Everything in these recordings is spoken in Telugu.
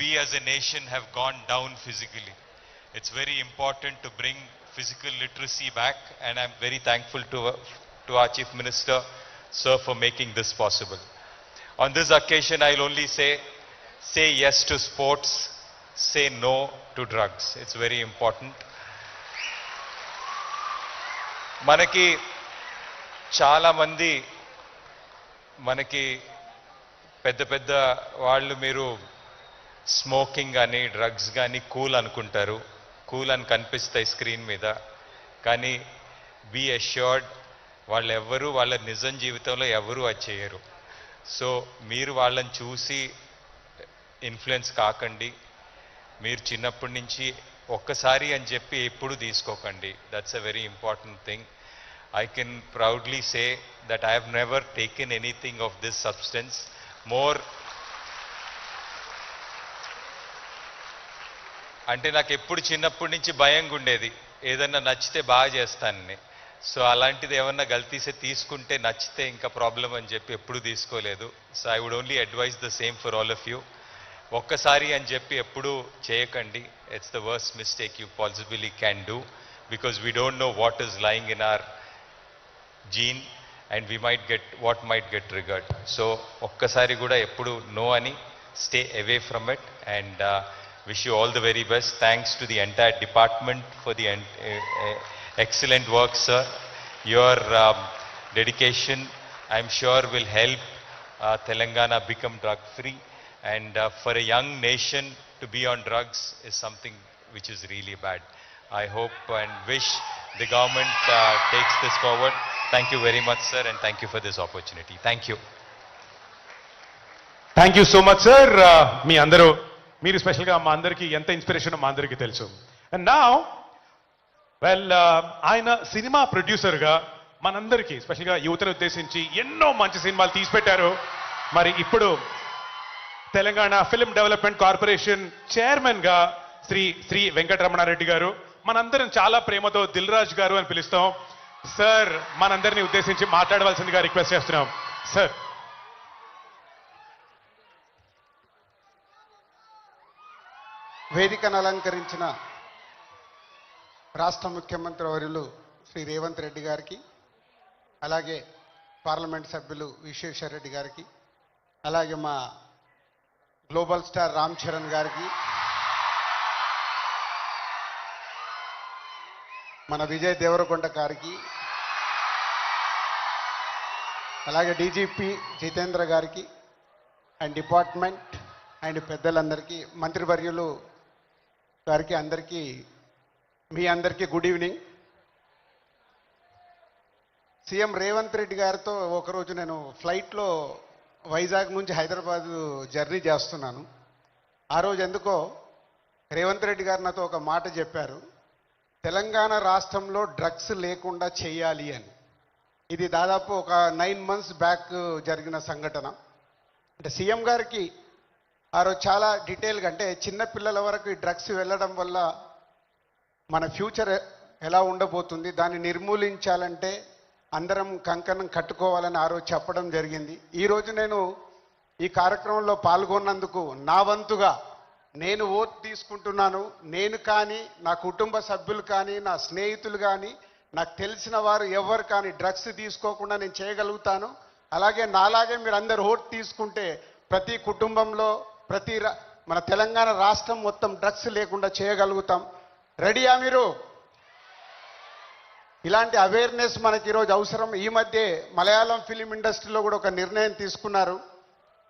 we as a nation have gone down physically. It's very important to bring physical literacy back, and I'm very thankful to, to our Chief Minister, sir, for making this possible. On this occasion, I'll only say, say yes to sports, say no to drugs. It's very important. మనకి చాలా మంది మనకి పెద్ద పెద్ద వాళ్ళు మీరు స్మోకింగ్ కానీ డ్రగ్స్ కానీ కూల్ అనుకుంటారు. కూల్ అని కనిపిస్తాయి స్క్రీన్ మీద. కానీ బీ అష్యూర్డ్ వాళ్ళు ఎవ్వరూ వాళ్ళ నిజం జీవితంలో ఎవరూ అది చేయరు. సో మీరు వాళ్ళని చూసి ఇన్ఫ్లుయెన్స్ కాకండి. మీరు చిన్నప్పటి నుంచి ఒక్కసారి అని చెప్పి ఎప్పుడు తీసుకోకండి. That's a very important thing I can proudly say that I have never taken anything of this substance more అంటే నాకు ఎప్పుడు చిన్నప్పటి నుంచి భయంగా ఉండేది. ఏదన్నా నచ్చితే బాగా చేస్తానని సో అలాంటిది ఏమన్నా గల్తీసే తీసుకుంటే నచ్చితే ఇంకా ప్రాబ్లం అని చెప్పి ఎప్పుడు తీసుకోలేదు. So I would only advise the same for all of you. ఒక్కసారి అని చెప్పి ఎప్పుడు చేయకండి. It's the worst mistake you possibly can do. Because we don't know what is lying in our gene and we might get what might get triggered. So ఒక్కసారి కూడా ఎప్పుడు నో అని stay away from it and wish you all the very best thanks to the entire department for the excellent work sir your um, dedication i'm sure will help uh, telangana become drug free and uh, for a young nation to be on drugs is something which is really bad i hope and wish the government uh, takes this forward thank you very much sir and thank you for this opportunity thank you thank you so much sir మీ అందరూ మీరు స్పెషల్గా మా అందరికీ ఎంత ఇన్స్పిరేషన్ మా అందరికీ తెలుసు. అండ్ నా వెల్ ఆయన సినిమా ప్రొడ్యూసర్గా మనందరికీ స్పెషల్గా యువతను ఉద్దేశించి ఎన్నో మంచి సినిమాలు తీసిపెట్టారు. మరి ఇప్పుడు తెలంగాణ ఫిల్మ్ డెవలప్మెంట్ కార్పొరేషన్ చైర్మన్గా శ్రీ శ్రీ వెంకటరమణారెడ్డి గారు మనందరం చాలా ప్రేమతో దిల్ రాజు గారు అని పిలుస్తాం. సార్ మనందరినీ ఉద్దేశించి మాట్లాడవలసిందిగా రిక్వెస్ట్ చేస్తున్నాం. సార్ వేదికను అలంకరించిన రాష్ట్ర ముఖ్యమంత్రి వర్యులు శ్రీ రేవంత్ రెడ్డి గారికి అలాగే పార్లమెంట్ సభ్యులు విశ్వేశ్వర రెడ్డి గారికి అలాగే మా గ్లోబల్ స్టార్ రామ్ చరణ్ గారికి మన విజయ్ దేవరకొండ గారికి అలాగే డీజీపీ జితేంద్ర గారికి అండ్ డిపార్ట్మెంట్ అండ్ పెద్దలందరికీ మంత్రివర్యులు గారికి అందరికీ మీ అందరికీ good evening. CM Revanth Reddy గారితో ఒకరోజు నేను ఫ్లైట్లో వైజాగ్ నుంచి హైదరాబాద్ జర్నీ చేస్తున్నాను. ఆ రోజు ఎందుకో రేవంత్ రెడ్డి గారు నాతో ఒక మాట చెప్పారు. తెలంగాణ రాష్ట్రంలో డ్రగ్స్ లేకుండా చేయాలి అని. ఇది దాదాపు ఒక నైన్ మంత్స్ బ్యాక్ జరిగిన సంఘటన. అంటే సీఎం గారికి ఆ రోజు చాలా డీటెయిల్గా అంటే చిన్న పిల్లల వరకు ఈ డ్రగ్స్ వెళ్ళడం వల్ల మన ఫ్యూచర్ ఎలా ఉండబోతుంది దాన్ని నిర్మూలించాలంటే అందరం కంకణం కట్టుకోవాలని ఆ రోజు చెప్పడం జరిగింది. ఈరోజు నేను ఈ కార్యక్రమంలో పాల్గొన్నందుకు నా వంతుగా నేను ఓట్ తీసుకుంటున్నాను. నేను కానీ నా కుటుంబ సభ్యులు కానీ నా స్నేహితులు కానీ నాకు తెలిసిన వారు ఎవరు కానీ డ్రగ్స్ తీసుకోకుండా నేను చేయగలుగుతాను. అలాగే నాలాగే మీరు అందరు ఓట్ తీసుకుంటే ప్రతి కుటుంబంలో ప్రతి రా- మన తెలంగాణ రాష్ట్రం మొత్తం డ్రగ్స్ లేకుండా చేయగలుగుతాం. రెడీయా మీరు? ఇలాంటి అవేర్నెస్ మనకి ఈరోజు అవసరం. ఈ మధ్య మలయాళం ఫిలిం ఇండస్ట్రీలో కూడా ఒక నిర్ణయం తీసుకున్నారు.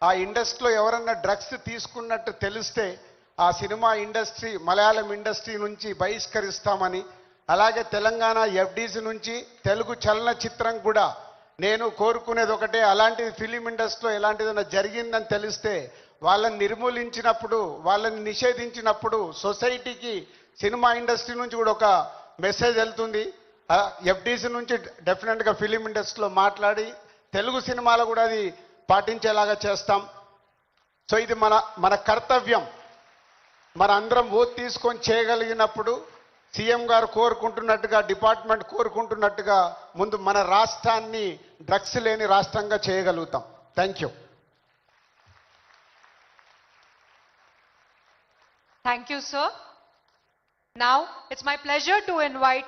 ఆ ఇండస్ట్రీలో ఎవరన్నా డ్రగ్స్ తీసుకున్నట్టు తెలిస్తే ఆ సినిమా ఇండస్ట్రీ మలయాళం ఇండస్ట్రీ నుంచి బహిష్కరిస్తామని అలాగే తెలంగాణ ఎఫ్డీసీ నుంచి తెలుగు చలనచిత్రం కూడా నేను కోరుకునేది ఒకటే. అలాంటిది ఫిలిం ఇండస్ట్రీలో ఎలాంటిదైనా జరిగిందని తెలిస్తే వాళ్ళని నిర్మూలించినప్పుడు వాళ్ళని నిషేధించినప్పుడు సొసైటీకి సినిమా ఇండస్ట్రీ నుంచి కూడా ఒక మెసేజ్ వెళ్తుంది. ఎఫ్డీసీ నుంచి డెఫినెట్గా ఫిలిం ఇండస్ట్రీలో మాట్లాడి తెలుగు సినిమాలో కూడా అది పాటించేలాగా చేస్తాం. సో ఇది మన మన కర్తవ్యం. మన అందరం ఓట్ తీసుకొని చేయగలిగినప్పుడు సీఎం గారు కోరుకుంటున్నట్టుగా డిపార్ట్మెంట్ కోరుకుంటున్నట్టుగా ముందు మన రాష్ట్రాన్ని డ్రగ్స్ లేని రాష్ట్రంగా చేయగలుగుతాం. Thank you. Thank you, sir. Now, it's my pleasure to invite